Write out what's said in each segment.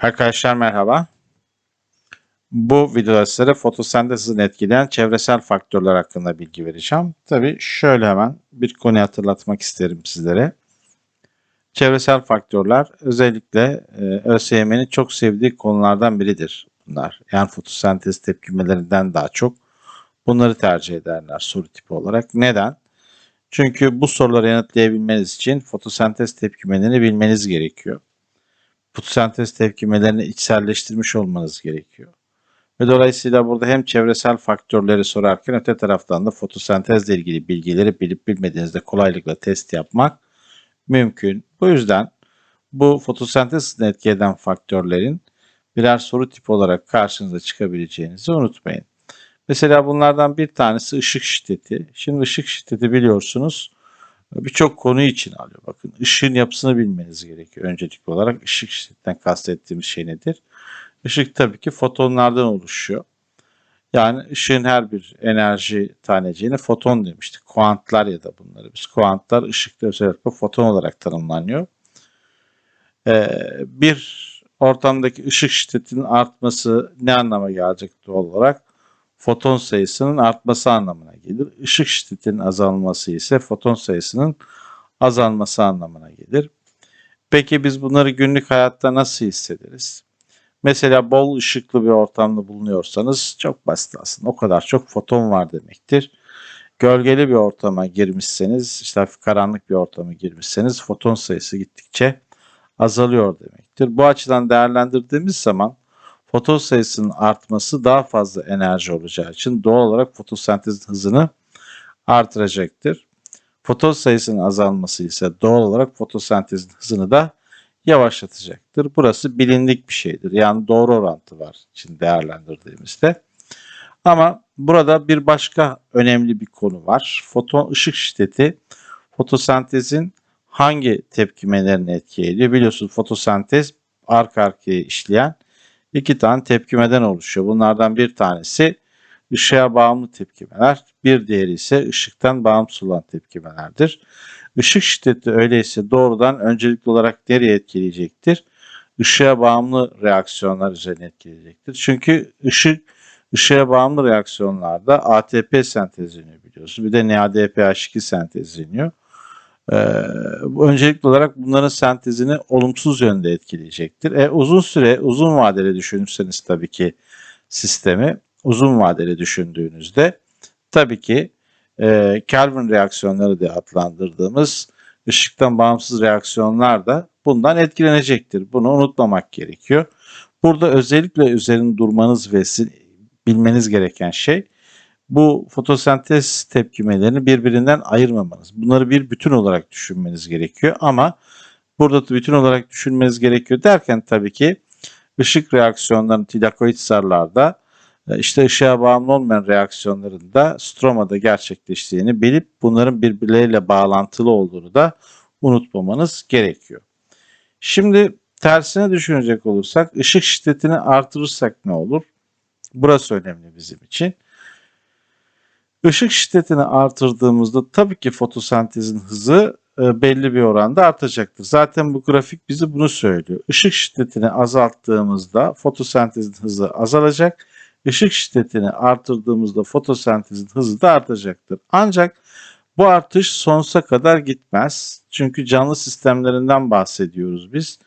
Arkadaşlar merhaba. Bu videoda sizlere fotosentezini etkileyen çevresel faktörler hakkında bilgi vereceğim. Tabi şöyle hemen bir konuyu hatırlatmak isterim sizlere. Çevresel faktörler özellikle e, ÖSYM'nin çok sevdiği konulardan biridir bunlar. Yani fotosentez tepkimelerinden daha çok bunları tercih ederler soru tipi olarak. Neden? Çünkü bu soruları yanıtlayabilmeniz için fotosentez tepkimelerini bilmeniz gerekiyor fotosentez tepkimelerini içselleştirmiş olmanız gerekiyor. Ve dolayısıyla burada hem çevresel faktörleri sorarken öte taraftan da fotosentezle ilgili bilgileri bilip bilmediğinizde kolaylıkla test yapmak mümkün. Bu yüzden bu fotosentez etki eden faktörlerin birer soru tipi olarak karşınıza çıkabileceğinizi unutmayın. Mesela bunlardan bir tanesi ışık şiddeti. Şimdi ışık şiddeti biliyorsunuz birçok konu için alıyor. Bakın ışığın yapısını bilmeniz gerekiyor öncelikli olarak. Işık şiddetinden kastettiğimiz şey nedir? Işık tabii ki fotonlardan oluşuyor. Yani ışığın her bir enerji taneciğine foton demiştik. Kuantlar ya da bunları biz. Kuantlar ışıkta özellikle foton olarak tanımlanıyor. Ee, bir ortamdaki ışık şiddetinin artması ne anlama gelecek doğal olarak? Foton sayısının artması anlamına gelir. Işık şiddetinin azalması ise foton sayısının azalması anlamına gelir. Peki biz bunları günlük hayatta nasıl hissederiz? Mesela bol ışıklı bir ortamda bulunuyorsanız çok basit aslında. O kadar çok foton var demektir. Gölgeli bir ortama girmişseniz, işte hafif karanlık bir ortama girmişseniz foton sayısı gittikçe azalıyor demektir. Bu açıdan değerlendirdiğimiz zaman foton sayısının artması daha fazla enerji olacağı için doğal olarak fotosentez hızını artıracaktır. Foton sayısının azalması ise doğal olarak fotosentezin hızını da yavaşlatacaktır. Burası bilindik bir şeydir. Yani doğru orantı var için değerlendirdiğimizde. Ama burada bir başka önemli bir konu var. Foton ışık şiddeti fotosentezin hangi tepkimelerini etki ediyor? Biliyorsunuz fotosentez arka arkaya işleyen iki tane tepkimeden oluşuyor. Bunlardan bir tanesi ışığa bağımlı tepkimeler, bir diğeri ise ışıktan bağımsız olan tepkimelerdir. Işık şiddeti öyleyse doğrudan öncelikli olarak nereye etkileyecektir? Işığa bağımlı reaksiyonlar üzerine etkileyecektir. Çünkü ışık ışığa bağımlı reaksiyonlarda ATP sentezleniyor biliyorsunuz. Bir de NADPH2 sentezleniyor. Ee, öncelikli olarak bunların sentezini olumsuz yönde etkileyecektir. E, uzun süre, uzun vadeli düşünürseniz tabii ki sistemi uzun vadeli düşündüğünüzde tabii ki e, Kelvin reaksiyonları diye adlandırdığımız ışıktan bağımsız reaksiyonlar da bundan etkilenecektir. Bunu unutmamak gerekiyor. Burada özellikle üzerinde durmanız ve bilmeniz gereken şey bu fotosentez tepkimelerini birbirinden ayırmamanız. Bunları bir bütün olarak düşünmeniz gerekiyor ama burada bütün olarak düşünmeniz gerekiyor derken tabii ki ışık reaksiyonlarının tilakoid zarlarda e, işte ışığa bağımlı olmayan reaksiyonların da stromada gerçekleştiğini bilip bunların birbirleriyle bağlantılı olduğunu da unutmamanız gerekiyor. Şimdi tersine düşünecek olursak ışık şiddetini artırırsak ne olur? Burası önemli bizim için. Işık şiddetini artırdığımızda tabii ki fotosentezin hızı e, belli bir oranda artacaktır. Zaten bu grafik bize bunu söylüyor. Işık şiddetini azalttığımızda fotosentezin hızı azalacak. Işık şiddetini artırdığımızda fotosentezin hızı da artacaktır. Ancak bu artış sonsuza kadar gitmez. Çünkü canlı sistemlerinden bahsediyoruz biz.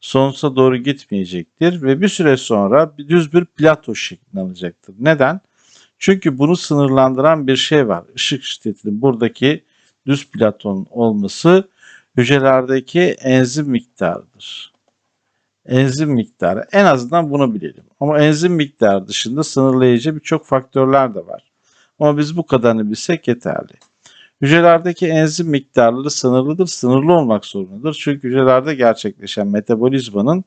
Sonsuza doğru gitmeyecektir ve bir süre sonra düz bir plato şeklini alacaktır. Neden? Çünkü bunu sınırlandıran bir şey var. Işık şiddetinin buradaki düz platon olması hücrelerdeki enzim miktarıdır. Enzim miktarı. En azından bunu bilelim. Ama enzim miktarı dışında sınırlayıcı birçok faktörler de var. Ama biz bu kadarını bilsek yeterli. Hücrelerdeki enzim miktarları sınırlıdır, sınırlı olmak zorundadır. Çünkü hücrelerde gerçekleşen metabolizmanın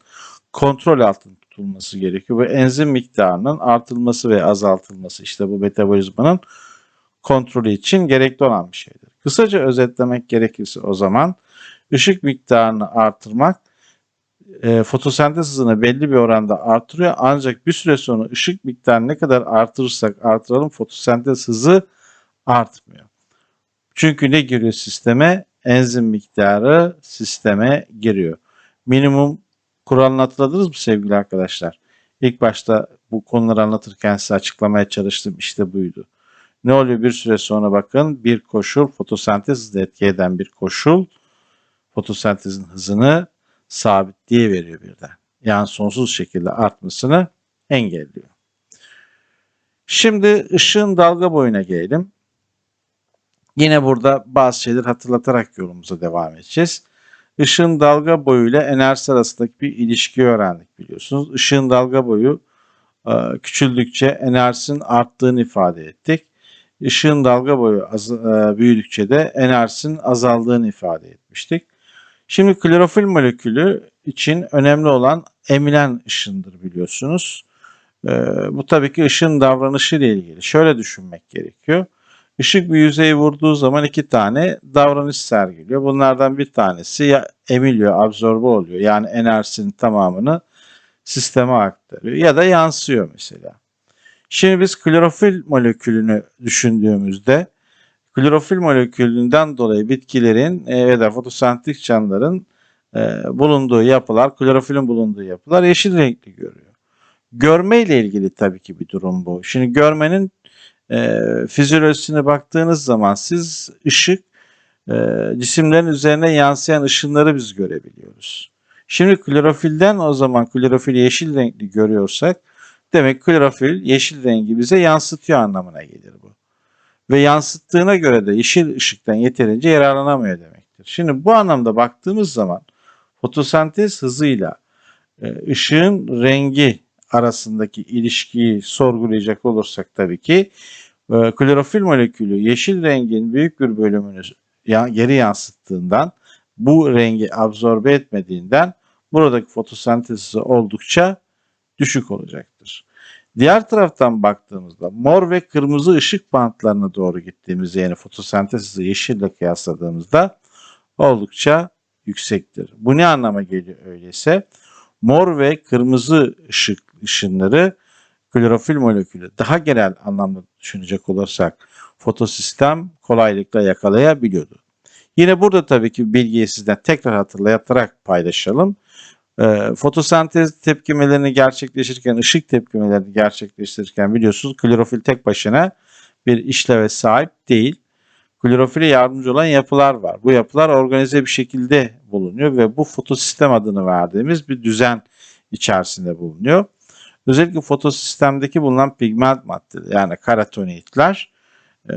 kontrol altında tutulması gerekiyor. Ve enzim miktarının artılması ve azaltılması işte bu metabolizmanın kontrolü için gerekli olan bir şeydir. Kısaca özetlemek gerekirse o zaman ışık miktarını artırmak e, fotosentez hızını belli bir oranda artırıyor ancak bir süre sonra ışık miktarını ne kadar artırırsak artıralım fotosentez hızı artmıyor. Çünkü ne giriyor sisteme? Enzim miktarı sisteme giriyor. Minimum kuralını hatırladınız mı sevgili arkadaşlar? İlk başta bu konuları anlatırken size açıklamaya çalıştım. İşte buydu. Ne oluyor bir süre sonra bakın bir koşul fotosentez hızını etki eden bir koşul fotosentezin hızını sabitliğe veriyor birden. Yani sonsuz şekilde artmasını engelliyor. Şimdi ışığın dalga boyuna gelelim. Yine burada bazı şeyleri hatırlatarak yolumuza devam edeceğiz. Işığın dalga boyu ile enerjisi arasındaki bir ilişki öğrendik biliyorsunuz. Işığın dalga boyu e, küçüldükçe enerjisinin arttığını ifade ettik. Işığın dalga boyu e, büyüdükçe de enerjisinin azaldığını ifade etmiştik. Şimdi klorofil molekülü için önemli olan emilen ışındır biliyorsunuz. E, bu tabii ki ışığın davranışı ile ilgili. Şöyle düşünmek gerekiyor. Işık bir yüzeyi vurduğu zaman iki tane davranış sergiliyor. Bunlardan bir tanesi ya emiliyor, absorbe oluyor. Yani enerjisinin tamamını sisteme aktarıyor ya da yansıyor mesela. Şimdi biz klorofil molekülünü düşündüğümüzde klorofil molekülünden dolayı bitkilerin e, ya da fotosentetik canlıların e, bulunduğu yapılar, klorofilin bulunduğu yapılar yeşil renkli görüyor. Görme ile ilgili tabii ki bir durum bu. Şimdi görmenin e, fizyolojisine baktığınız zaman siz ışık e, cisimlerin üzerine yansıyan ışınları biz görebiliyoruz. Şimdi klorofilden o zaman klorofil yeşil renkli görüyorsak demek klorofil yeşil rengi bize yansıtıyor anlamına gelir bu. Ve yansıttığına göre de yeşil ışıktan yeterince yararlanamıyor demektir. Şimdi bu anlamda baktığımız zaman fotosentez hızıyla e, ışığın rengi arasındaki ilişkiyi sorgulayacak olursak tabii ki e, klorofil molekülü yeşil rengin büyük bir bölümünü ya, geri yansıttığından bu rengi absorbe etmediğinden buradaki fotosentez hızı oldukça düşük olacaktır. Diğer taraftan baktığımızda mor ve kırmızı ışık bantlarına doğru gittiğimizde yani fotosentez hızı yeşille kıyasladığımızda oldukça yüksektir. Bu ne anlama geliyor öyleyse? Mor ve kırmızı ışık ışınları klorofil molekülü daha genel anlamda düşünecek olursak fotosistem kolaylıkla yakalayabiliyordu. Yine burada tabii ki bilgiyi sizden tekrar hatırlatarak paylaşalım. E, fotosentez tepkimelerini gerçekleştirirken, ışık tepkimelerini gerçekleştirirken biliyorsunuz klorofil tek başına bir işleve sahip değil. Klorofile yardımcı olan yapılar var. Bu yapılar organize bir şekilde bulunuyor ve bu fotosistem adını verdiğimiz bir düzen içerisinde bulunuyor. Özellikle fotosistemdeki bulunan pigment maddeleri yani karotenoidler e,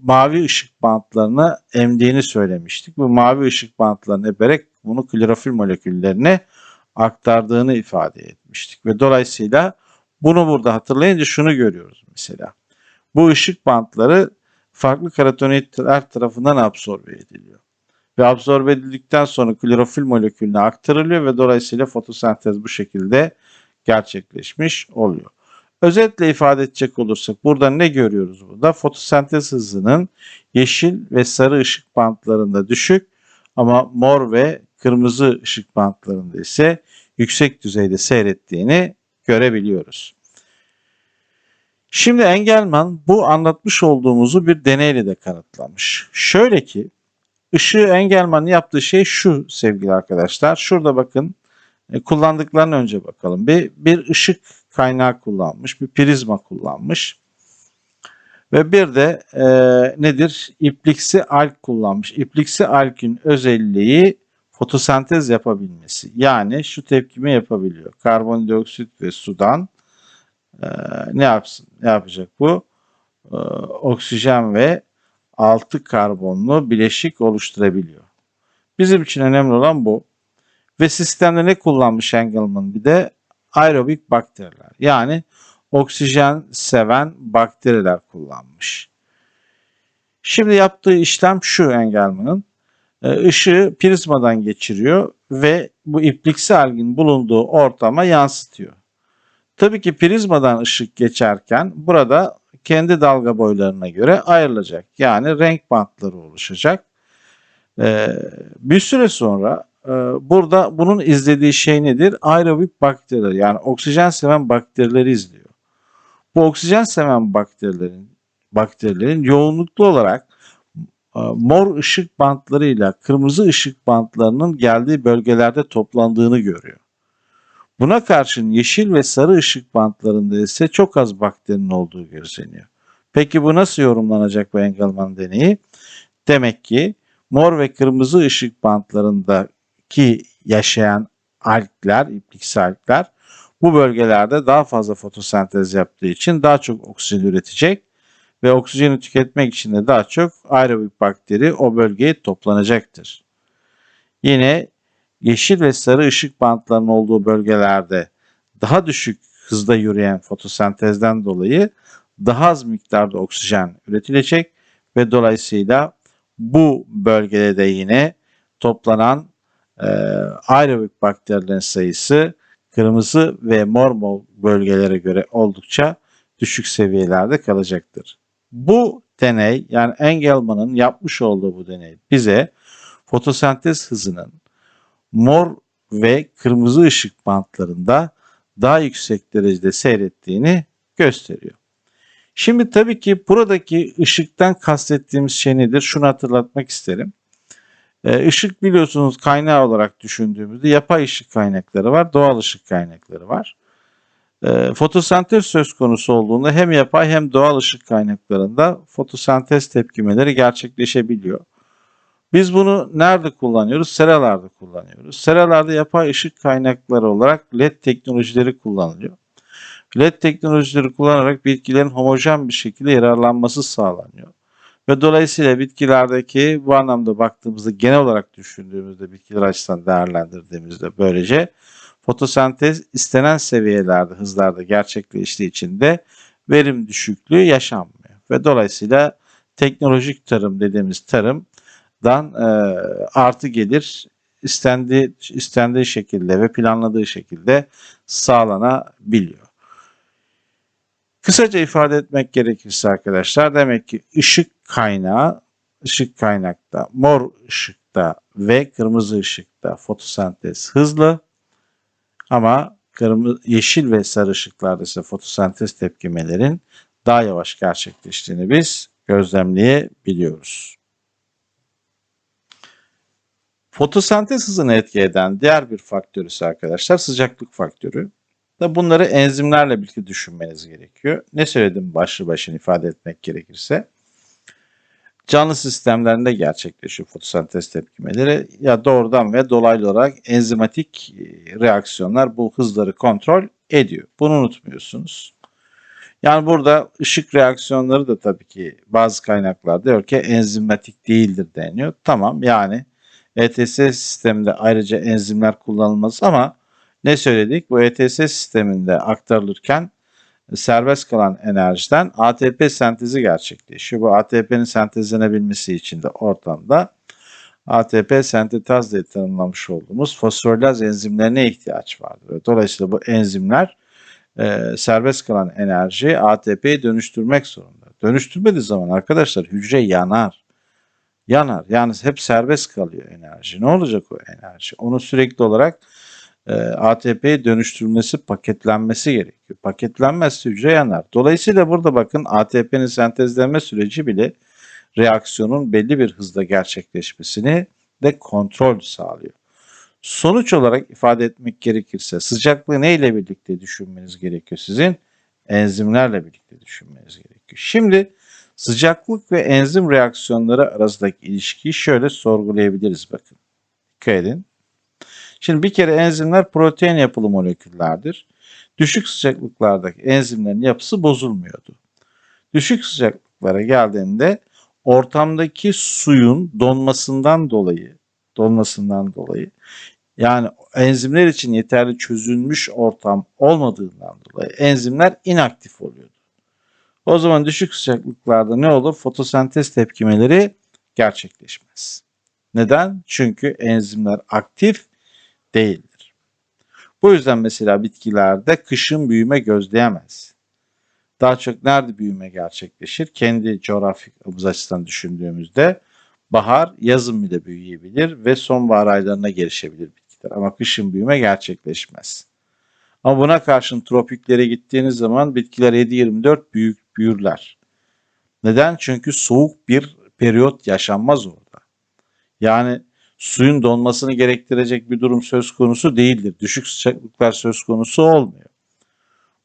mavi ışık bantlarını emdiğini söylemiştik. Bu mavi ışık bantlarını eberek bunu klorofil moleküllerine aktardığını ifade etmiştik. Ve dolayısıyla bunu burada hatırlayınca şunu görüyoruz mesela. Bu ışık bantları farklı karotenoidler tarafından absorbe ediliyor. Ve absorbe edildikten sonra klorofil molekülüne aktarılıyor ve dolayısıyla fotosentez bu şekilde gerçekleşmiş oluyor. Özetle ifade edecek olursak burada ne görüyoruz burada? Fotosentez hızının yeşil ve sarı ışık bantlarında düşük ama mor ve kırmızı ışık bantlarında ise yüksek düzeyde seyrettiğini görebiliyoruz. Şimdi Engelman bu anlatmış olduğumuzu bir deneyle de kanıtlamış. Şöyle ki ışığı Engelman'ın yaptığı şey şu sevgili arkadaşlar. Şurada bakın e, kullandıklarını önce bakalım. Bir, bir ışık kaynağı kullanmış, bir prizma kullanmış. Ve bir de e, nedir? İpliksi alk kullanmış. İpliksi alkün özelliği fotosentez yapabilmesi. Yani şu tepkimi yapabiliyor. Karbondioksit ve sudan e, ne yapsın? Ne yapacak bu? E, oksijen ve altı karbonlu bileşik oluşturabiliyor. Bizim için önemli olan bu. Ve sistemde ne kullanmış Engelman? Bir de aerobik bakteriler. Yani oksijen seven bakteriler kullanmış. Şimdi yaptığı işlem şu Engelman'ın. E, ışığı prizmadan geçiriyor ve bu ipliksi algin bulunduğu ortama yansıtıyor. Tabii ki prizmadan ışık geçerken burada kendi dalga boylarına göre ayrılacak. Yani renk bantları oluşacak. Ee, bir süre sonra burada bunun izlediği şey nedir? Aerobik bakteriler yani oksijen seven bakterileri izliyor. Bu oksijen seven bakterilerin bakterilerin yoğunluklu olarak e, mor ışık bantlarıyla kırmızı ışık bantlarının geldiği bölgelerde toplandığını görüyor. Buna karşın yeşil ve sarı ışık bantlarında ise çok az bakterinin olduğu gözleniyor. Peki bu nasıl yorumlanacak bu Engelman deneyi? Demek ki mor ve kırmızı ışık bantlarındaki yaşayan algler, ipliksi algler bu bölgelerde daha fazla fotosentez yaptığı için daha çok oksijen üretecek ve oksijeni tüketmek için de daha çok aerobik bakteri o bölgeye toplanacaktır. Yine yeşil ve sarı ışık bantlarının olduğu bölgelerde daha düşük hızda yürüyen fotosentezden dolayı daha az miktarda oksijen üretilecek ve dolayısıyla bu bölgede de yine toplanan e, aerobik bakterilerin sayısı kırmızı ve mor bölgelere göre oldukça düşük seviyelerde kalacaktır. Bu deney yani Engelman'ın yapmış olduğu bu deney bize fotosentez hızının mor ve kırmızı ışık bantlarında daha yüksek derecede seyrettiğini gösteriyor. Şimdi tabii ki buradaki ışıktan kastettiğimiz şey nedir? Şunu hatırlatmak isterim. Işık biliyorsunuz kaynağı olarak düşündüğümüzde yapay ışık kaynakları var, doğal ışık kaynakları var. Fotosentez söz konusu olduğunda hem yapay hem doğal ışık kaynaklarında fotosentez tepkimeleri gerçekleşebiliyor. Biz bunu nerede kullanıyoruz? Seralarda kullanıyoruz. Seralarda yapay ışık kaynakları olarak LED teknolojileri kullanılıyor. LED teknolojileri kullanarak bitkilerin homojen bir şekilde yararlanması sağlanıyor. Ve dolayısıyla bitkilerdeki bu anlamda baktığımızda genel olarak düşündüğümüzde bitkiler açısından değerlendirdiğimizde böylece fotosentez istenen seviyelerde hızlarda gerçekleştiği için de verim düşüklüğü yaşanmıyor. Ve dolayısıyla teknolojik tarım dediğimiz tarımdan e, artı gelir istendiği, istendiği şekilde ve planladığı şekilde sağlanabiliyor. Kısaca ifade etmek gerekirse arkadaşlar demek ki ışık kaynağı ışık kaynakta mor ışıkta ve kırmızı ışıkta fotosentez hızlı ama kırmızı, yeşil ve sarı ışıklarda ise fotosentez tepkimelerin daha yavaş gerçekleştiğini biz gözlemleyebiliyoruz. Fotosentez hızını etki eden diğer bir faktör ise arkadaşlar sıcaklık faktörü. Da bunları enzimlerle birlikte düşünmeniz gerekiyor. Ne söyledim başlı başına ifade etmek gerekirse. Canlı sistemlerinde gerçekleşiyor fotosentez tepkimeleri ya doğrudan ve dolaylı olarak enzimatik e, reaksiyonlar bu hızları kontrol ediyor. Bunu unutmuyorsunuz. Yani burada ışık reaksiyonları da tabii ki bazı kaynaklar diyor ki enzimatik değildir deniyor. Tamam yani ETS sisteminde ayrıca enzimler kullanılmaz ama ne söyledik? Bu ETS sisteminde aktarılırken serbest kalan enerjiden ATP sentezi gerçekleşiyor. Bu ATP'nin sentezlenebilmesi için de ortamda ATP sentetaz diye tanımlamış olduğumuz fosforilaz enzimlerine ihtiyaç vardır. Dolayısıyla bu enzimler e, serbest kalan enerjiyi ATP'ye dönüştürmek zorunda. Dönüştürmediği zaman arkadaşlar hücre yanar. Yanar. Yani hep serbest kalıyor enerji. Ne olacak o enerji? Onu sürekli olarak e, ATP'ye dönüştürülmesi, paketlenmesi gerekiyor. Paketlenmezse hücre yanar. Dolayısıyla burada bakın ATP'nin sentezlenme süreci bile reaksiyonun belli bir hızda gerçekleşmesini de kontrol sağlıyor. Sonuç olarak ifade etmek gerekirse sıcaklığı neyle birlikte düşünmeniz gerekiyor sizin? Enzimlerle birlikte düşünmeniz gerekiyor. Şimdi sıcaklık ve enzim reaksiyonları arasındaki ilişkiyi şöyle sorgulayabiliriz bakın. Dikkat edin. Şimdi bir kere enzimler protein yapılı moleküllerdir. Düşük sıcaklıklardaki enzimlerin yapısı bozulmuyordu. Düşük sıcaklıklara geldiğinde ortamdaki suyun donmasından dolayı donmasından dolayı yani enzimler için yeterli çözülmüş ortam olmadığından dolayı enzimler inaktif oluyordu. O zaman düşük sıcaklıklarda ne olur? Fotosentez tepkimeleri gerçekleşmez. Neden? Çünkü enzimler aktif değildir. Bu yüzden mesela bitkilerde kışın büyüme gözleyemez. Daha çok nerede büyüme gerçekleşir? Kendi coğrafyamız açısından düşündüğümüzde bahar, yazın bile büyüyebilir ve sonbahar aylarına gelişebilir bitkiler. Ama kışın büyüme gerçekleşmez. Ama buna karşın tropiklere gittiğiniz zaman bitkiler 7-24 büyük büyürler. Neden? Çünkü soğuk bir periyot yaşanmaz orada. Yani suyun donmasını gerektirecek bir durum söz konusu değildir. Düşük sıcaklıklar söz konusu olmuyor.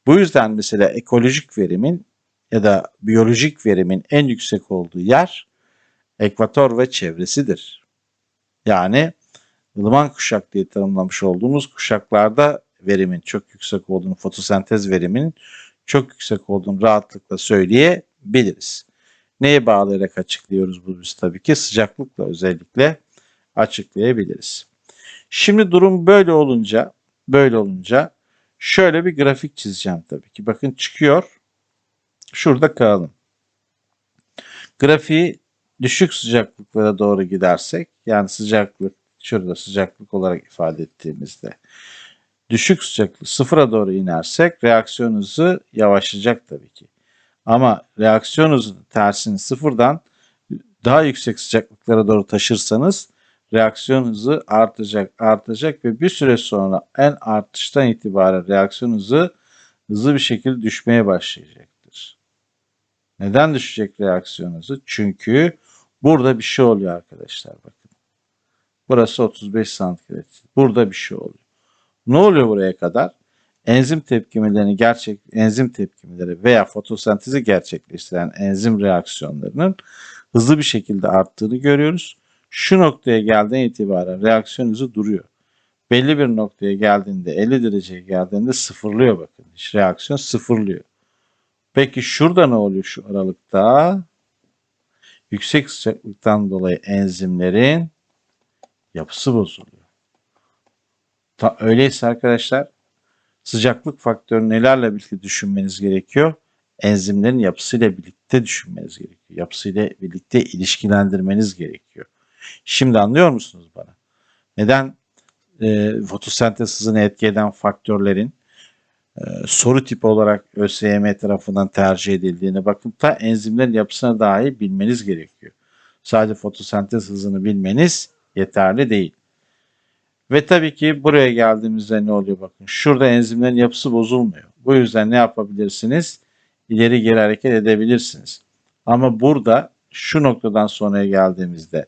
Bu yüzden mesela ekolojik verimin ya da biyolojik verimin en yüksek olduğu yer ekvator ve çevresidir. Yani ılıman kuşak diye tanımlamış olduğumuz kuşaklarda verimin çok yüksek olduğunu, fotosentez veriminin çok yüksek olduğunu rahatlıkla söyleyebiliriz. Neye bağlayarak açıklıyoruz bu biz tabii ki sıcaklıkla özellikle açıklayabiliriz. Şimdi durum böyle olunca, böyle olunca şöyle bir grafik çizeceğim tabii ki. Bakın çıkıyor. Şurada kalalım. Grafiği düşük sıcaklıklara doğru gidersek, yani sıcaklık şurada sıcaklık olarak ifade ettiğimizde düşük sıcaklık sıfıra doğru inersek reaksiyon hızı yavaşlayacak tabii ki. Ama reaksiyon hızının tersini sıfırdan daha yüksek sıcaklıklara doğru taşırsanız reaksiyon hızı artacak, artacak ve bir süre sonra en artıştan itibaren reaksiyon hızı hızlı bir şekilde düşmeye başlayacaktır. Neden düşecek reaksiyon hızı? Çünkü burada bir şey oluyor arkadaşlar bakın. Burası 35 santigrat. Burada bir şey oluyor. Ne oluyor buraya kadar? Enzim tepkimelerini gerçek enzim tepkimeleri veya fotosentezi gerçekleştiren enzim reaksiyonlarının hızlı bir şekilde arttığını görüyoruz. Şu noktaya geldiğinden itibaren reaksiyon hızı duruyor. Belli bir noktaya geldiğinde 50 dereceye geldiğinde sıfırlıyor bakın. İş reaksiyon sıfırlıyor. Peki şurada ne oluyor şu aralıkta? Yüksek sıcaklıktan dolayı enzimlerin yapısı bozuluyor. Ta, öyleyse arkadaşlar sıcaklık faktörü nelerle birlikte düşünmeniz gerekiyor? Enzimlerin yapısıyla birlikte düşünmeniz gerekiyor. Yapısıyla birlikte ilişkilendirmeniz gerekiyor. Şimdi anlıyor musunuz bana? Neden e, fotosentez hızını etki eden faktörlerin e, soru tipi olarak ÖSYM tarafından tercih edildiğini bakın ta enzimlerin yapısına dahi bilmeniz gerekiyor. Sadece fotosentez hızını bilmeniz yeterli değil. Ve tabii ki buraya geldiğimizde ne oluyor bakın. Şurada enzimlerin yapısı bozulmuyor. Bu yüzden ne yapabilirsiniz? İleri geri hareket edebilirsiniz. Ama burada şu noktadan sonraya geldiğimizde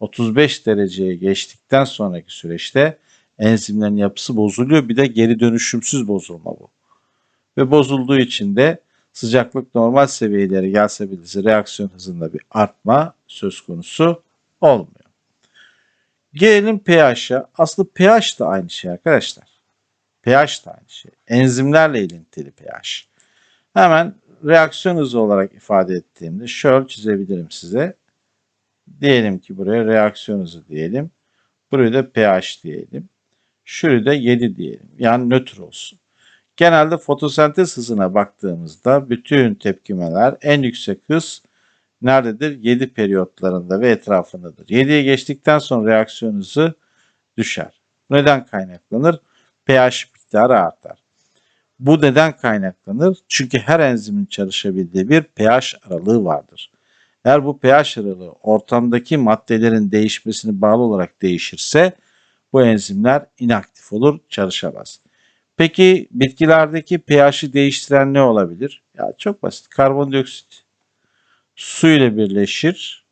35 dereceye geçtikten sonraki süreçte enzimlerin yapısı bozuluyor. Bir de geri dönüşümsüz bozulma bu. Ve bozulduğu için de sıcaklık normal seviyelere gelse bile reaksiyon hızında bir artma söz konusu olmuyor. Gelelim pH'a. Aslında pH da aynı şey arkadaşlar. pH da aynı şey. Enzimlerle ilintili pH. Hemen reaksiyon hızı olarak ifade ettiğimde şöyle çizebilirim size. Diyelim ki buraya reaksiyon hızı diyelim. Buraya da pH diyelim. Şurayı da 7 diyelim. Yani nötr olsun. Genelde fotosentez hızına baktığımızda bütün tepkimeler en yüksek hız nerededir? 7 periyotlarında ve etrafındadır. 7'ye geçtikten sonra reaksiyon hızı düşer. Neden kaynaklanır? pH miktarı artar. Bu neden kaynaklanır? Çünkü her enzimin çalışabildiği bir pH aralığı vardır. Eğer bu pH aralığı ortamdaki maddelerin değişmesine bağlı olarak değişirse bu enzimler inaktif olur, çalışamaz. Peki bitkilerdeki pH'i değiştiren ne olabilir? Ya çok basit. Karbondioksit su ile birleşir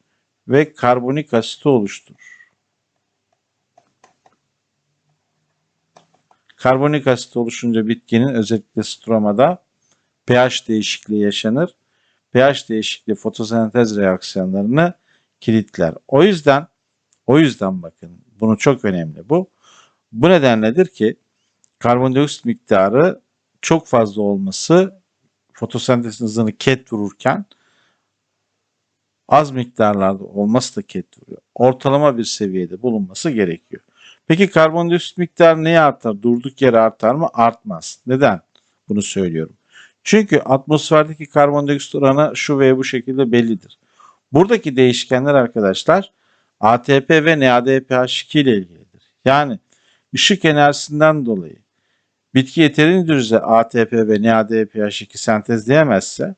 ve karbonik asiti oluşturur. Karbonik asit oluşunca bitkinin özellikle stromada pH değişikliği yaşanır. pH değişikliği fotosentez reaksiyonlarını kilitler. O yüzden o yüzden bakın bunu çok önemli bu. Bu nedenledir ki karbondioksit miktarı çok fazla olması fotosentez hızını ket vururken az miktarlarda olması da ket vuruyor. Ortalama bir seviyede bulunması gerekiyor. Peki karbondioksit miktarı neye artar? Durduk yere artar mı? Artmaz. Neden bunu söylüyorum? Çünkü atmosferdeki karbondioksit oranı şu veya bu şekilde bellidir. Buradaki değişkenler arkadaşlar ATP ve NADPH2 ile ilgilidir. Yani ışık enerjisinden dolayı bitki yeterince düzeyde ATP ve NADPH2 sentezleyemezse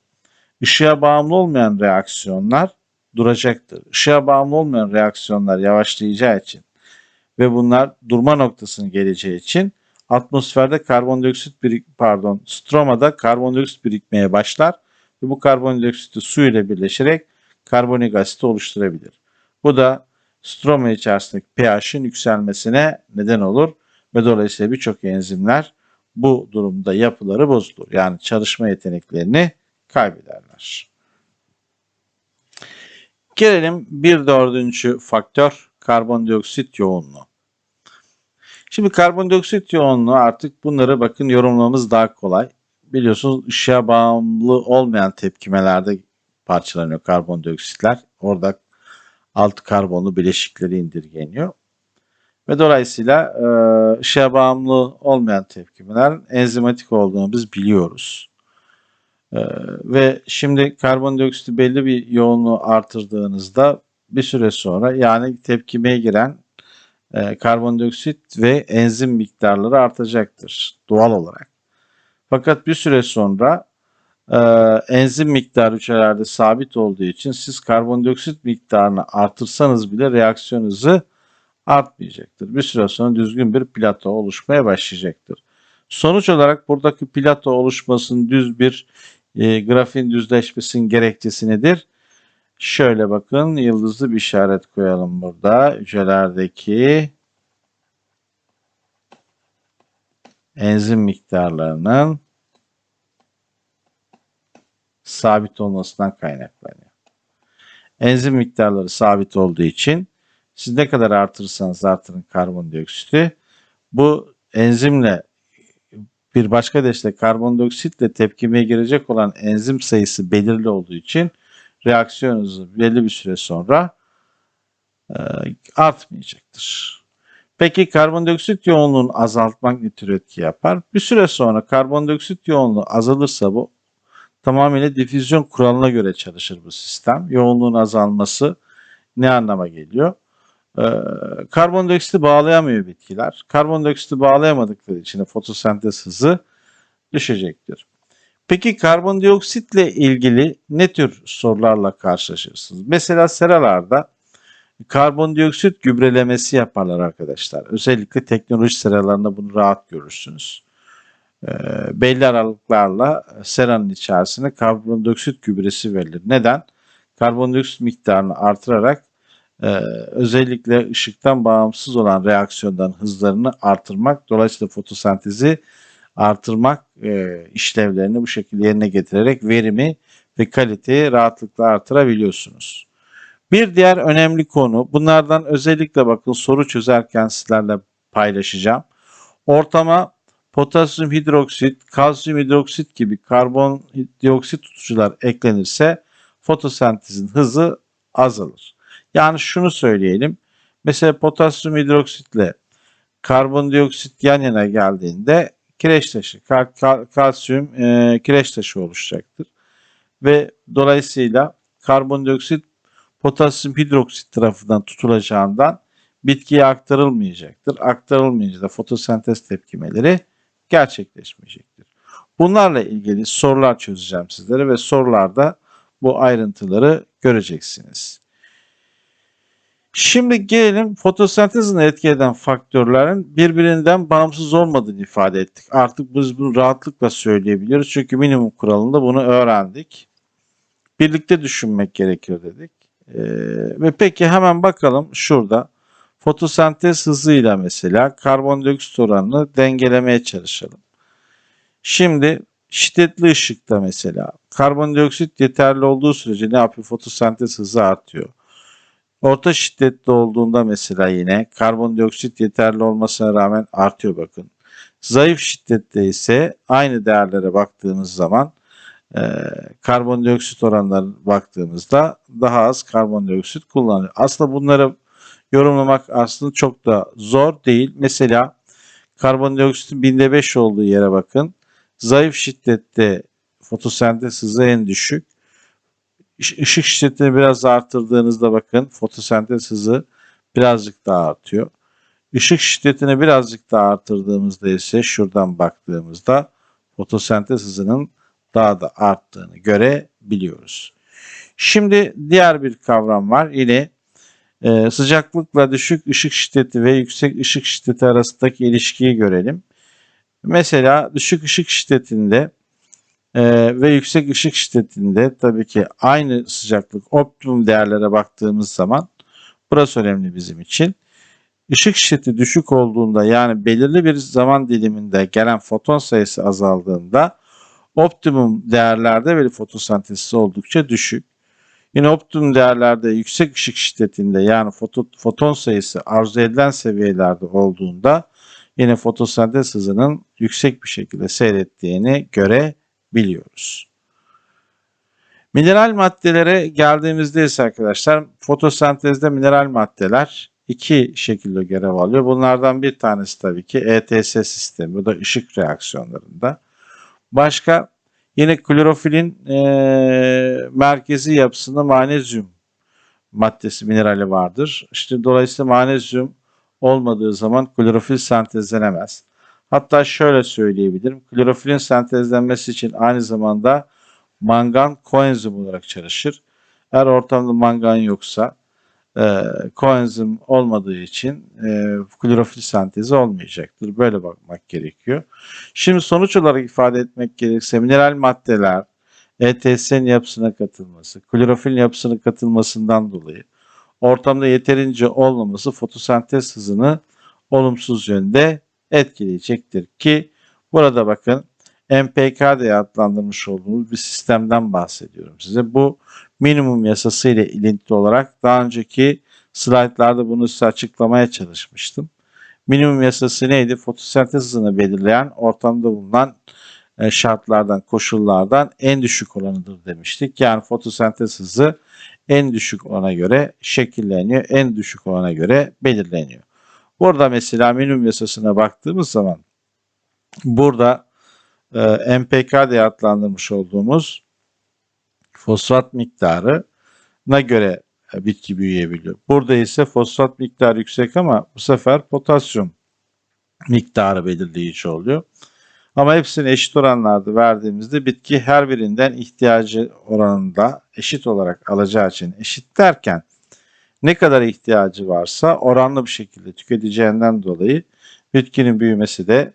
ışığa bağımlı olmayan reaksiyonlar duracaktır. Işığa bağımlı olmayan reaksiyonlar yavaşlayacağı için ve bunlar durma noktasını geleceği için atmosferde karbondioksit birik pardon stromada karbondioksit birikmeye başlar ve bu karbondioksit su ile birleşerek karbonik asit oluşturabilir. Bu da stroma içerisindeki pH'in yükselmesine neden olur ve dolayısıyla birçok enzimler bu durumda yapıları bozulur. Yani çalışma yeteneklerini kaybederler. Gelelim bir dördüncü faktör karbondioksit yoğunluğu. Şimdi karbondioksit yoğunluğu artık bunları bakın yorumlamamız daha kolay. Biliyorsunuz ışığa bağımlı olmayan tepkimelerde parçalanıyor karbondioksitler. Orada alt karbonlu bileşikleri indirgeniyor. Ve dolayısıyla e, ışığa bağımlı olmayan tepkimeler enzimatik olduğunu biz biliyoruz. E, ve şimdi karbondioksiti belli bir yoğunluğu artırdığınızda bir süre sonra yani tepkimeye giren e, karbondioksit ve enzim miktarları artacaktır doğal olarak. Fakat bir süre sonra e, enzim miktarı hücrelerde sabit olduğu için siz karbondioksit miktarını artırsanız bile reaksiyon hızı artmayacaktır. Bir süre sonra düzgün bir plato oluşmaya başlayacaktır. Sonuç olarak buradaki plato oluşmasının düz bir e, grafin düzleşmesinin gerekçesi nedir? Şöyle bakın yıldızlı bir işaret koyalım burada. Hücrelerdeki enzim miktarlarının sabit olmasından kaynaklanıyor. Enzim miktarları sabit olduğu için siz ne kadar artırırsanız artırın karbondioksiti bu enzimle bir başka deyişle karbondioksitle tepkimeye girecek olan enzim sayısı belirli olduğu için reaksiyon hızı belli bir süre sonra e, artmayacaktır. Peki karbondioksit yoğunluğunu azaltmak ne tür etki yapar? Bir süre sonra karbondioksit yoğunluğu azalırsa bu tamamıyla difüzyon kuralına göre çalışır bu sistem. Yoğunluğun azalması ne anlama geliyor? Ee, karbondioksiti bağlayamıyor bitkiler. Karbondioksiti bağlayamadıkları için fotosentez hızı düşecektir. Peki karbondioksitle ilgili ne tür sorularla karşılaşırsınız? Mesela seralarda karbondioksit gübrelemesi yaparlar arkadaşlar. Özellikle teknoloji seralarında bunu rahat görürsünüz. E, belli aralıklarla seranın içerisine karbondioksit gübresi verilir. Neden? Karbondioksit miktarını artırarak e, özellikle ışıktan bağımsız olan reaksiyondan hızlarını artırmak, dolayısıyla fotosentezi artırmak e, işlevlerini bu şekilde yerine getirerek verimi ve kaliteyi rahatlıkla artırabiliyorsunuz. Bir diğer önemli konu, bunlardan özellikle bakın soru çözerken sizlerle paylaşacağım. Ortama potasyum hidroksit, kalsiyum hidroksit gibi karbondioksit tutucular eklenirse fotosentezin hızı azalır. Yani şunu söyleyelim. Mesela potasyum hidroksitle karbondioksit yan yana geldiğinde kireç taşı, kal kal kalsiyum e, kireç taşı oluşacaktır. Ve dolayısıyla karbondioksit potasyum hidroksit tarafından tutulacağından bitkiye aktarılmayacaktır. Aktarılmayınca da fotosentez tepkimeleri gerçekleşmeyecektir. Bunlarla ilgili sorular çözeceğim sizlere ve sorularda bu ayrıntıları göreceksiniz. Şimdi gelelim fotosentezini etki eden faktörlerin birbirinden bağımsız olmadığını ifade ettik. Artık biz bunu rahatlıkla söyleyebiliyoruz. Çünkü minimum kuralında bunu öğrendik. Birlikte düşünmek gerekir dedik. Ee, ve peki hemen bakalım şurada fotosentez hızıyla mesela karbondioksit oranını dengelemeye çalışalım. Şimdi şiddetli ışıkta mesela karbondioksit yeterli olduğu sürece ne yapıyor? Fotosentez hızı artıyor. Orta şiddetli olduğunda mesela yine karbondioksit yeterli olmasına rağmen artıyor bakın. Zayıf şiddette ise aynı değerlere baktığımız zaman e, karbondioksit oranlarına baktığımızda daha az karbondioksit kullanılıyor. Aslında bunları yorumlamak aslında çok da zor değil. Mesela karbondioksitin binde 5 olduğu yere bakın. Zayıf şiddette fotosentez hızı en düşük. Işık şiddetini biraz arttırdığınızda bakın fotosentez hızı birazcık daha artıyor. Işık şiddetini birazcık daha arttırdığımızda ise şuradan baktığımızda fotosentez hızının daha da arttığını görebiliyoruz. Şimdi diğer bir kavram var. Yine e, sıcaklıkla düşük ışık şiddeti ve yüksek ışık şiddeti arasındaki ilişkiyi görelim. Mesela düşük ışık şiddetinde e, ve yüksek ışık şiddetinde tabii ki aynı sıcaklık optimum değerlere baktığımız zaman Burası önemli bizim için. Işık şiddeti düşük olduğunda yani belirli bir zaman diliminde gelen foton sayısı azaldığında optimum değerlerde veri fotosentezi oldukça düşük. Yine optimum değerlerde yüksek ışık şiddetinde yani foto, foton sayısı arzu edilen seviyelerde olduğunda yine fotosentez hızının yüksek bir şekilde seyrettiğini görebiliyoruz. Mineral maddelere geldiğimizde ise arkadaşlar fotosentezde mineral maddeler iki şekilde görev alıyor. Bunlardan bir tanesi tabii ki ETS sistemi. Bu da ışık reaksiyonlarında. Başka yine klorofilin e, merkezi yapısında manezyum maddesi minerali vardır. İşte dolayısıyla manezyum olmadığı zaman klorofil sentezlenemez. Hatta şöyle söyleyebilirim. Klorofilin sentezlenmesi için aynı zamanda mangan koenzim olarak çalışır. Eğer ortamda mangan yoksa e, koenzim olmadığı için e, klorofil sentezi olmayacaktır. Böyle bakmak gerekiyor. Şimdi sonuç olarak ifade etmek gerekirse mineral maddeler ETS'nin yapısına katılması, klorofilin yapısına katılmasından dolayı ortamda yeterince olmaması fotosentez hızını olumsuz yönde etkileyecektir ki burada bakın MPK diye adlandırmış olduğumuz bir sistemden bahsediyorum size. Bu minimum yasası ile ilintili olarak daha önceki slaytlarda bunu size açıklamaya çalışmıştım. Minimum yasası neydi? Fotosentez hızını belirleyen ortamda bulunan e, şartlardan, koşullardan en düşük olanıdır demiştik. Yani fotosentez hızı en düşük olana göre şekilleniyor, en düşük olana göre belirleniyor. Burada mesela minimum yasasına baktığımız zaman burada e, MPK diye adlandırmış olduğumuz fosfat miktarına göre e, bitki büyüyebiliyor. Burada ise fosfat miktarı yüksek ama bu sefer potasyum miktarı belirleyici oluyor. Ama hepsini eşit oranlarda verdiğimizde bitki her birinden ihtiyacı oranında eşit olarak alacağı için eşit derken ne kadar ihtiyacı varsa oranlı bir şekilde tüketeceğinden dolayı bitkinin büyümesi de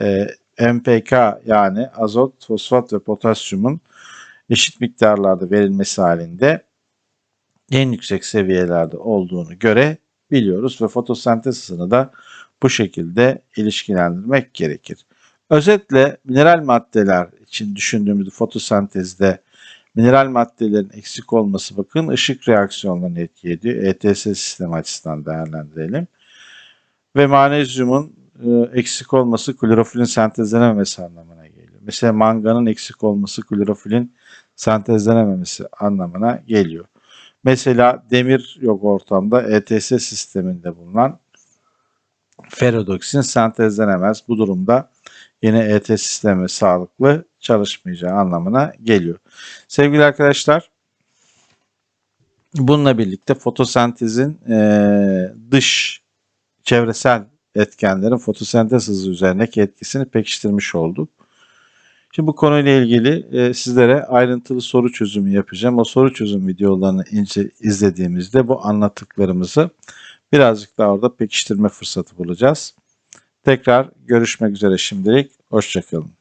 e, MPK yani azot, fosfat ve potasyumun eşit miktarlarda verilmesi halinde en yüksek seviyelerde olduğunu görebiliyoruz ve fotosentez hızını da bu şekilde ilişkilendirmek gerekir. Özetle mineral maddeler için düşündüğümüzde fotosentezde mineral maddelerin eksik olması bakın ışık reaksiyonlarını etki ediyor. ETS sistemi açısından değerlendirelim. Ve manezyumun e, eksik olması klorofilin sentezlenememesi anlamına geliyor. Mesela manganın eksik olması klorofilin sentezlenememesi anlamına geliyor. Mesela demir yok ortamda ETS sisteminde bulunan ferodoksin sentezlenemez. Bu durumda yine ETS sistemi sağlıklı çalışmayacağı anlamına geliyor. Sevgili arkadaşlar bununla birlikte fotosentezin e, dış çevresel etkenlerin fotosentez hızı üzerindeki etkisini pekiştirmiş olduk. Şimdi bu konuyla ilgili e, sizlere ayrıntılı soru çözümü yapacağım. O soru çözüm videolarını ince izlediğimizde bu anlattıklarımızı birazcık daha orada pekiştirme fırsatı bulacağız. Tekrar görüşmek üzere şimdilik. Hoşçakalın.